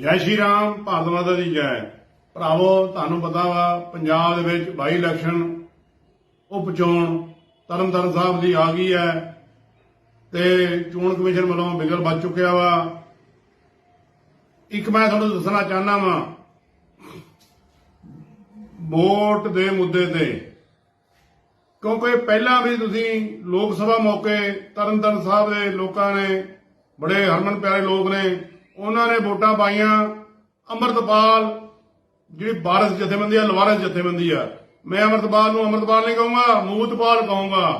ਜੈ ਸ਼੍ਰੀ ਰਾਮ, ਭਾਰਤ ਮਾਤਾ ਦੀ ਜੈ। ਭਰਾਵੋ, ਤੁਹਾਨੂੰ ਪਤਾ ਵਾ, ਪੰਜਾਬ ਦੇ ਵਿੱਚ ਬਾਈ ਇਲੈਕਸ਼ਨ ਉਪ ਚੋਣ ਤਰਨਤਾਰਨ ਸਾਹਿਬ ਦੀ ਆ ਗਈ ਹੈ ਤੇ ਚੋਣ ਕਮਿਸ਼ਨ ਵੱਲੋਂ ਬਿਗਲ ਵੱਜ ਚੁੱਕਿਆ ਵਾ। ਇੱਕ ਮੈਂ ਤੁਹਾਨੂੰ ਦੱਸਣਾ ਚਾਹਨਾ ਵਾਂ, ਵੋਟ ਦੇ ਮੁੱਦੇ ਤੇ। ਕਿਉਂਕਿ ਪਹਿਲਾਂ ਵੀ ਤੁਸੀਂ ਲੋਕ ਸਭਾ ਮੌਕੇ ਤਰਨਤਾਰਨ ਸਾਹਿਬ ਦੇ ਲੋਕਾਂ ਨੇ, ਬੜੇ ਹਰਮਨ ਪਿਆਰੇ ਲੋਕ ਨੇ ਉਹਨਾਂ ਨੇ ਵੋਟਾਂ ਪਾਈਆਂ। ਅੰਮ੍ਰਿਤਪਾਲ, ਜਿਹੜੀ ਬਾਰਸ ਜਥੇਬੰਦੀ ਆ, ਲਵਾਰਸ ਜਥੇਬੰਦੀ ਆ। ਮੈਂ ਅੰਮ੍ਰਿਤਪਾਲ ਨੂੰ ਅੰਮ੍ਰਿਤਪਾਲ ਨਹੀਂ ਕਹੂੰਗਾ, ਮੂਤਪਾਲ ਕਹੂੰਗਾ।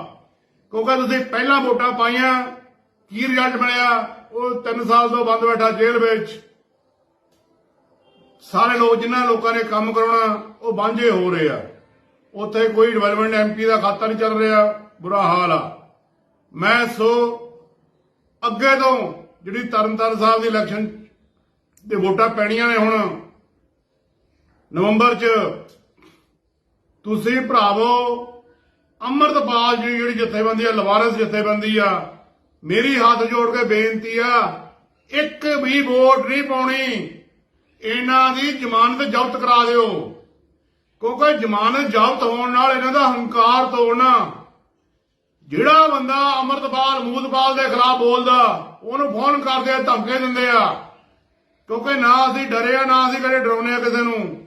ਕਿਉਂਕਿ ਤੁਸੀਂ ਪਹਿਲਾਂ ਵੋਟਾਂ ਪਾਈਆਂ, ਕੀ ਰਿਜ਼ਲਟ ਮਿਲਿਆ? ਉਹ 3 ਸਾਲ ਤੋਂ ਬੰਦ ਬੈਠਾ ਜੇਲ੍ਹ ਵਿੱਚ। ਸਾਰੇ ਲੋਕ ਜਿਨ੍ਹਾਂ ਲੋਕਾਂ ਨੇ ਕੰਮ ਕਰਾਉਣਾ, ਉਹ ਵਾਂਝੇ ਹੋ ਰਹੇ ਆ। ਉੱਥੇ ਕੋਈ ਡਿਵੈਲਪਮੈਂਟ ਐਮਪੀ ਦਾ ਖਾਤਾ ਨਹੀਂ ਚੱਲ ਰਿਹਾ, ਬੁਰਾ ਹਾਲ ਆ। ਮੈਂ ਸੋ ਅੱਗੇ ਤੋਂ ਜਿਹੜੀ ਤਰਨਤਾਰਨ ਸਾਹਿਬ ਦੀ ਇਲੈਕਸ਼ਨ ਦੇ ਵੋਟਾਂ ਪੈਣੀਆਂ ਨੇ ਹੁਣ। ਨਵੰਬਰ 'ਚ ਤੁਸੀਂ ਭਰਾਵੋ, ਅੰਮ੍ਰਿਤਪਾਲ ਜੀ ਜਿਹੜੀ ਜਥੇਬੰਦੀ ਆ, ਲਵਾਰਸ ਜਥੇਬੰਦੀ ਆ, ਮੇਰੀ ਹੱਥ ਜੋੜ ਕੇ ਬੇਨਤੀ ਆ, ਇੱਕ ਵੀ ਵੋਟ ਨਹੀਂ ਪਾਉਣੀ। ਇਹਨਾਂ ਦੀ ਜ਼ਮਾਨਤ ਜ਼ਬਤ ਕਰਾ ਦਿਓ। ਕਿਉਂਕਿ ਜ਼ਮਾਨਤ ਜ਼ਬਤ ਹੋਣ ਨਾਲ ਇਹਨਾਂ ਦਾ ਹੰਕਾਰ ਤੋੜਨਾ, ਜਿਹੜਾ ਬੰਦਾ ਅਮਰਤਪਾਲ ਮੂਦਪਾਲ ਦੇ ਖਿਲਾਫ ਬੋਲਦਾ, ਉਹਨੂੰ ਫੋਨ ਕਰਦੇ ਆ ਧਮਕੇ ਦਿੰਦੇ ਆ। ਕਿਉਂਕਿ ਨਾ ਅਸੀਂ ਡਰੇ ਆ, ਨਾ ਅਸੀਂ ਕਦੇ ਡਰਾਉਨੇ ਆ ਕਿਸੇ ਨੂੰ।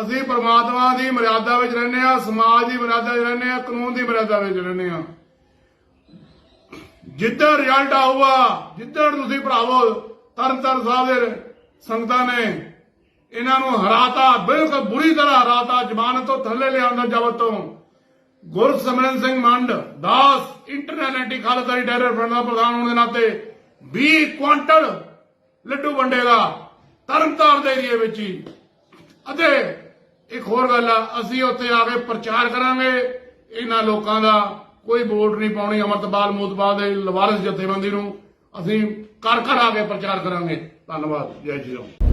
ਅਸੀਂ ਪ੍ਰਮਾਤਮਾ ਦੀ ਮਰਿਆਦਾ ਵਿੱਚ ਰਹਿੰਦੇ ਆ, ਸਮਾਜ ਦੀ ਮਰਿਆਦਾ ਵਿੱਚ ਰਹਿੰਦੇ ਆ, ਕਾਨੂੰਨ ਦੀ ਮਰਿਆਦਾ ਵਿੱਚ ਰਹਿੰਦੇ ਆ। ਜਿੱਦਾਂ ਰਿਜ਼ਲਟ ਆਊਗਾ ਜਿੱਦਾਂ ਤੁਸੀਂ ਭਰਾਵੋ ਤਰਨਤਾਰਨ ਸਾਹਿਬ ਦੇ ਸੰਗਤਾਂ ਨੇ ਇਹਨਾਂ ਨੂੰ ਹਰਾਤਾ, ਬਿਲਕੁਲ ਬੁਰੀ ਤਰ੍ਹਾਂ ਹਰਾਤਾ, ਜ਼ਮਾਨਤ ਤੋਂ ਥੱਲੇ ਲਿਆਉਂਦਾ ਜ਼ਬਤ ਤੋਂ। ਗੁਰਸਿਮਰਨ ਸਿੰਘ ਮੰਡ, ਦਾਸ ਇੰਟਰਨੈਸ਼ਨਲ ਖਾਲਸਾਈ ਟੈਰਰ ਫਰੰਟ ਦਾ ਪ੍ਰਧਾਨ ਹੋਣ ਦੇ ਨਾਤੇ 20 ਕੁਆਂਟਲ ਲੱਡੂ ਵੰਡੇਗਾ ਤਰਨਤਾਰਨ ਦੇ ਏਰੀਏ ਵਿੱਚ ਹੀ। ਅਤੇ ਇੱਕ ਹੋਰ ਗੱਲ ਆ, ਅਸੀਂ ਉੱਥੇ ਆ ਕੇ ਪ੍ਰਚਾਰ ਕਰਾਂਗੇ। ਇਹਨਾਂ ਲੋਕਾਂ ਦਾ ਕੋਈ ਵੋਟ ਨਹੀਂ ਪਾਉਣੀ, ਅਮਰਤਪਾਲ ਮੋਤਪਾਲ ਦੇ ਲਵਾਰਸ ਜਥੇਬੰਦੀ ਨੂੰ। ਅਸੀਂ ਘਰ ਘਰ ਆ ਕੇ ਪ੍ਰਚਾਰ ਕਰਾਂਗੇ। ਧੰਨਵਾਦ, ਜੈ ਜੀ ਰਾਮ।